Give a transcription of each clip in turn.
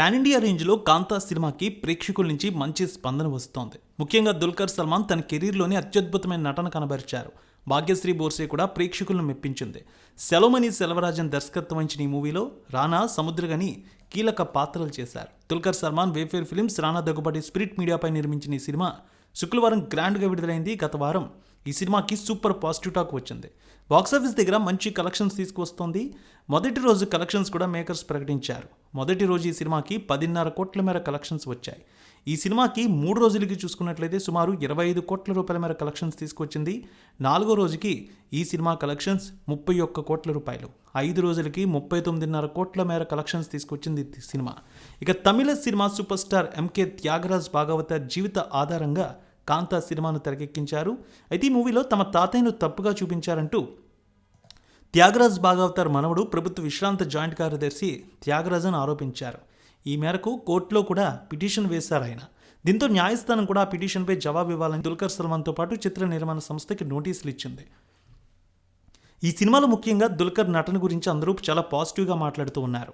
Pan India రేంజ్లో కాంతా సినిమాకి ప్రేక్షకుల నుంచి మంచి స్పందన వస్తోంది. ముఖ్యంగా దుల్కర్ సల్మాన్ తన కెరీర్లోనే అత్యద్భుతమైన నటన కనబరిచారు. భాగ్యశ్రీ బోర్సే కూడా ప్రేక్షకులను మెప్పించింది. సెలవుమణి సెలవరాజన్ దర్శకత్వం వహించిన ఈ మూవీలో రానా సముద్రగని కీలక పాత్రలు చేశారు. Dulquer Salmaan Wayfarer films Rana Daggubati spirit మీడియాపై నిర్మించిన ఈ సినిమా శుక్రవారం గ్రాండ్గా విడుదలైంది. గత వారం ఈ సినిమాకి సూపర్ పాజిటివ్ టాక్ వచ్చింది. బాక్సాఫీస్ దగ్గర మంచి కలెక్షన్స్ తీసుకువస్తోంది మొదటి రోజు కలెక్షన్స్ కూడా మేకర్స్ ప్రకటించారు. మొదటి రోజు ఈ సినిమాకి పదిన్నర కోట్ల మేర కలెక్షన్స్ వచ్చాయి. ఈ సినిమాకి మూడు రోజులకి చూసుకున్నట్లయితే సుమారు ఇరవై ఐదు కోట్ల రూపాయల మేర కలెక్షన్స్ తీసుకొచ్చింది. నాలుగో రోజుకి ఈ సినిమా కలెక్షన్స్ ముప్పై ఒక్క కోట్ల రూపాయలు. ఐదు రోజులకి ముప్పై తొమ్మిదిన్నర కోట్ల మేర కలెక్షన్స్ తీసుకొచ్చింది సినిమా. ఇక Tamil cinema super star MK Thyagaraj Bhagavatha జీవిత ఆధారంగా కాంతా సినిమాను తెరకెక్కించారు. అయితే ఈ మూవీలో తమ తాతయ్యను తప్పుగా చూపించారంటూ త్యాగరాజ్ భాగవతార్ మనవడు ప్రభుత్వ విశ్రాంత జాయింట్ కార్యదర్శి త్యాగరాజన్ ఆరోపించారు. ఈ మేరకు కోర్టులో కూడా పిటిషన్ వేశారు ఆయన. దీంతో న్యాయస్థానం కూడా ఆ పిటిషన్పై జవాబు ఇవ్వాలని దుల్కర్ సల్మాన్తో పాటు చిత్ర నిర్మాణ సంస్థకి నోటీసులు ఇచ్చింది. ఈ సినిమాలో ముఖ్యంగా దుల్కర్ నటన గురించి అందరూ చాలా పాజిటివ్గా మాట్లాడుతూ ఉన్నారు.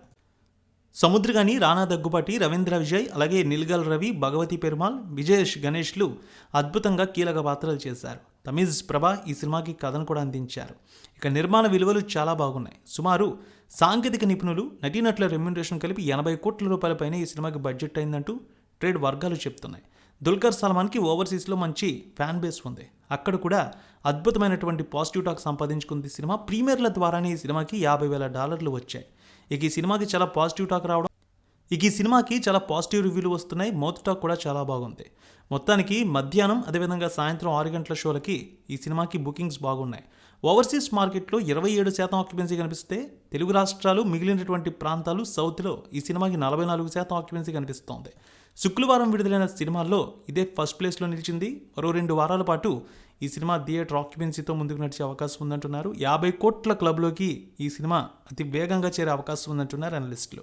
సముద్రగాని రానా దగ్గుపాటి రవీంద్ర విజయ్ అలాగే నిల్గల్ రవి భగవతి పెరుమాల్ విజయేష్ గణేష్లు అద్భుతంగా కీలక పాత్రలు చేశారు. తమిజ్ ప్రభ ఈ సినిమాకి కథను కూడా అందించారు. ఇక నిర్మాణ విలువలు చాలా బాగున్నాయి. సుమారు సాంకేతిక నిపుణులు నటీనటుల రెమ్యునరేషన్ కలిపి ఎనభై కోట్ల రూపాయల పైన ఈ సినిమాకి బడ్జెట్ అయిందంటూ ట్రేడ్ వర్గాలు చెప్తున్నాయి. దుల్కర్ సల్మాన్కి ఓవర్సీస్లో మంచి ఫ్యాన్ బేస్ ఉంది. అక్కడ కూడా అద్భుతమైనటువంటి పాజిటివ్ టాక్ సంపాదించుకుంది సినిమా. ప్రీమియర్ల ద్వారానే ఈ సినిమాకి యాభై వేల డాలర్లు వచ్చాయి. ఇక ఈ సినిమాకి చాలా పాజిటివ్ టాక్ రావడం ఇక ఈ సినిమాకి చాలా పాజిటివ్ రివ్యూలు వస్తున్నాయి. మౌత్ టాక్ కూడా చాలా బాగుంది. మొత్తానికి మధ్యాహ్నం అదేవిధంగా సాయంత్రం ఆరు గంటల షోలకి ఈ సినిమాకి బుకింగ్స్ బాగున్నాయి. ఓవర్సీస్ మార్కెట్లో ఇరవై ఏడు శాతం ఆక్యుపెన్సీ కనిపిస్తే తెలుగు రాష్ట్రాలు మిగిలినటువంటి ప్రాంతాలు సౌత్లో ఈ సినిమాకి నలభై నాలుగు శాతం ఆక్యుపెన్సీ కనిపిస్తోంది. శుక్రవారం విడుదలైన సినిమాల్లో ఇదే ఫస్ట్ ప్లేస్లో నిలిచింది. మరో రెండు వారాల పాటు ఈ సినిమా థియేటర్ ఆక్యుపెన్సీతో ముందుకు నడిచే అవకాశం ఉందంటున్నారు. యాభై కోట్ల క్లబ్లోకి ఈ సినిమా అతి వేగంగా చేరే అవకాశం ఉందంటున్నారు అనలిస్టులు